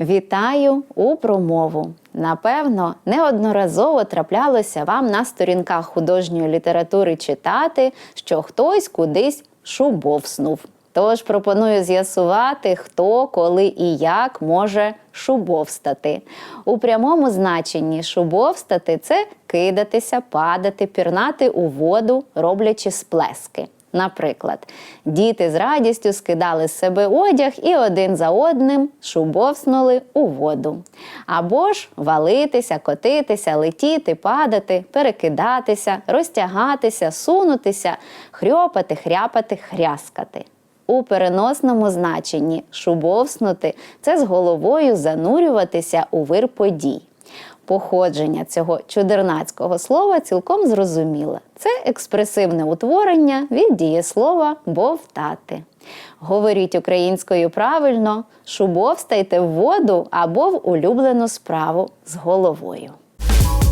Вітаю у промову. Напевно, неодноразово траплялося вам на сторінках художньої літератури читати, що хтось кудись шубовснув. Тож пропоную з'ясувати, хто, коли і як може шубовстати. У прямому значенні шубовстати це кидатися, падати, пірнати у воду, роблячи сплески. Наприклад, діти з радістю скидали з себе одяг і один за одним шубовснули у воду. Або ж валитися, котитися, летіти, падати, перекидатися, розтягатися, сунутися, хрьопати, хряпати, хряскати. У переносному значенні шубовснути це з головою занурюватися у вир подій. Походження цього чудернацького слова цілком зрозуміле. Це експресивне утворення від дієслова бовтати. Говоріть українською правильно, шубовстайте в воду або в улюблену справу з головою.